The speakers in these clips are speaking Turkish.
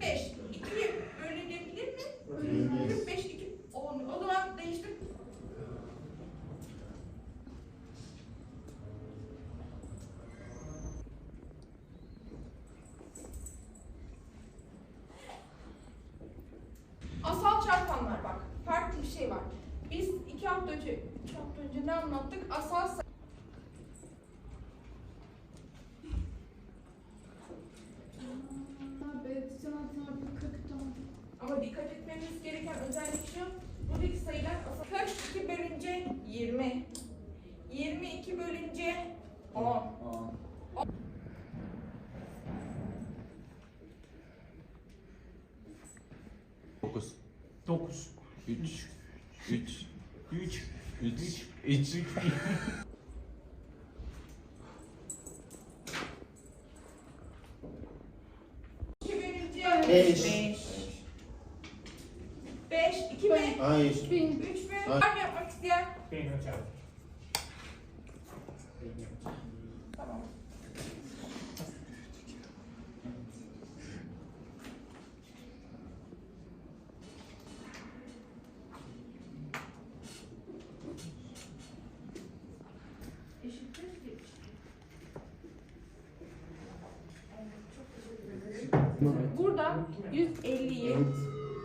45. 2'ye bölünebilir mi? 45, 2, 10. O zaman değiştir. Asal çarpanlar bak. Farklı bir şey var. Biz iki hafta önce, iki hafta önce ne anlattık? Asal Ama dikkat etmemiz gereken özellik şu. Buradaki sayılar asal. 42 bölünce 20. 22 bölünce 10. Dokuz. 9. Üç. Üç. 3. Üç. Üç. İki bölünce Beş. 2 mi? Hayır. 3 mü? Var mı yapmak isteyen? Benim hocam. Tamam. Burada 150'yi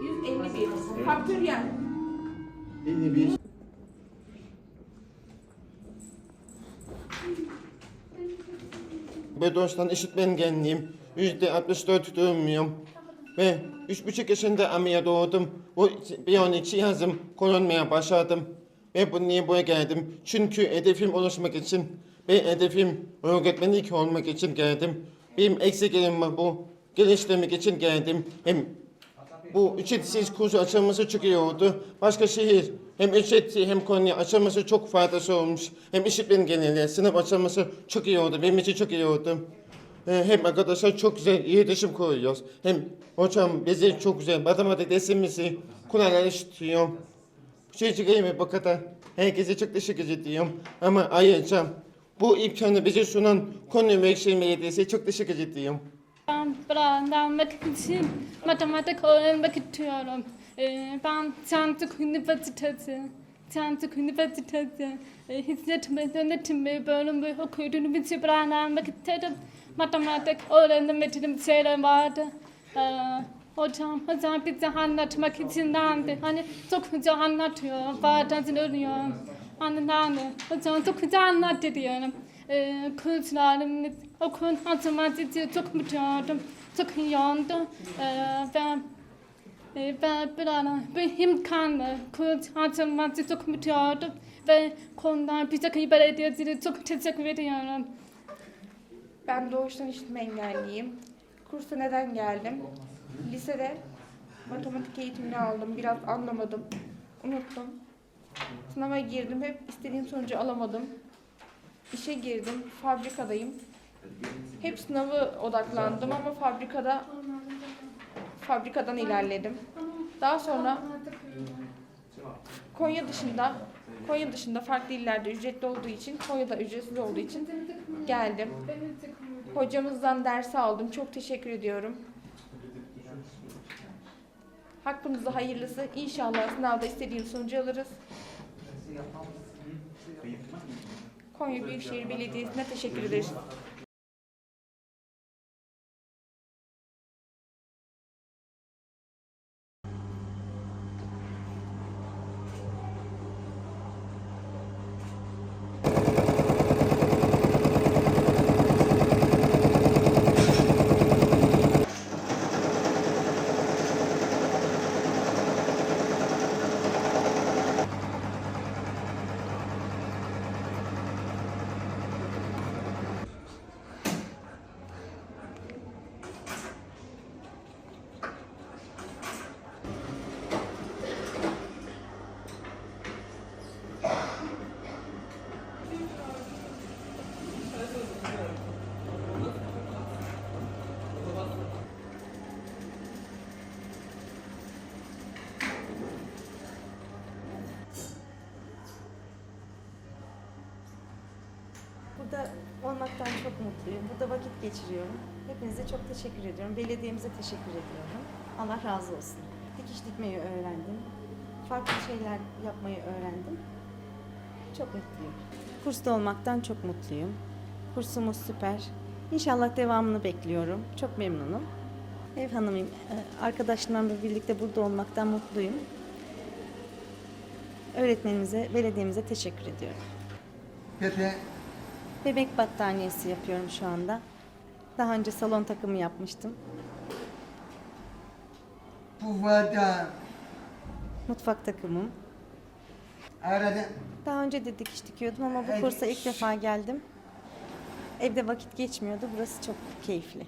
151 faktöriyel 51. Bedoş'tan işitme engelliyim. Yüzde 64 duymuyorum. Ve üç buçuk yaşında amaya doğdum. Bu iki yazım kullanmaya başladım. Ve bu niye buraya geldim? Çünkü hedefim oluşmak için ve hedefim öğretmenlik olmak için geldim. Benim eksiklerim var bu. Geliştirmek için geldim. Hem bu ücretsiz kurs açılması çok iyi oldu. Başka şehir hem ücretli hem Konya açılması çok faydası olmuş. Hem işitmen geneli sınıf açılması çok iyi oldu. Benim için çok iyi oldu. Ee, Hem arkadaşlar çok güzel iletişim kuruyoruz. Hem hocam bizi çok güzel matematik dersimizi işitiyor. Şey çıkayım bu kadar. Herkese çok teşekkür ediyorum. Ama ayrıca bu imkanı bize sunan Konya Büyükşehir Belediyesi'ne çok teşekkür ediyorum. Ben öğrenmek için matematik öğrenmek istiyorum. Ee, Ben Çantık Üniversitesi, Çantık Üniversitesi e, Hizmet ve Yönetimi bölümü okuduğum için öğrenmek istedim. Matematik öğrenmediğim şeyler vardı. Ee, Hocam, hocam bize anlatmak için nerede? Hani çok güzel anlatıyor, bazen dinliyorum. Hani nerede? Hocam çok güzel anlattı diyorum. Ee, kurslarım, okul hatırlatıcı çok mutlu oldum. Çok oldu. Ee, ben e, ben bir ara bir imkanla kurs hatırlatıcı çok mutlu oldum. Ve konudan Büyükşehir Belediyesi'ne çok teşekkür ediyorum. Ben doğuştan işitme engelliyim. Kursa neden geldim? Lisede matematik eğitimini aldım. Biraz anlamadım. Unuttum. Sınava girdim. Hep istediğim sonucu alamadım. İşe girdim. Fabrikadayım. Hep sınavı odaklandım ama fabrikada fabrikadan ilerledim. Daha sonra Konya dışında Konya dışında farklı illerde ücretli olduğu için Konya'da ücretsiz olduğu için geldim. Hocamızdan ders aldım. Çok teşekkür ediyorum. Hakkımızda hayırlısı. İnşallah sınavda istediğim sonucu alırız. Konya Büyükşehir Belediyesi'ne teşekkür ederiz. Burada olmaktan çok mutluyum. Burada vakit geçiriyorum. Hepinize çok teşekkür ediyorum. Belediyemize teşekkür ediyorum. Allah razı olsun. Dikiş dikmeyi öğrendim. Farklı şeyler yapmayı öğrendim. Çok mutluyum. Kursta olmaktan çok mutluyum. Kursumuz süper. İnşallah devamını bekliyorum. Çok memnunum. Ev hanımıyım. Ee, Arkadaşlarımla birlikte burada olmaktan mutluyum. Öğretmenimize, belediyemize teşekkür ediyorum. Pepe, Bebek battaniyesi yapıyorum şu anda. Daha önce salon takımı yapmıştım. Puvada, Mutfak takımım. arada Daha önce de dikiş dikiyordum ama bu kursa ilk defa geldim. Evde vakit geçmiyordu. Burası çok keyifli.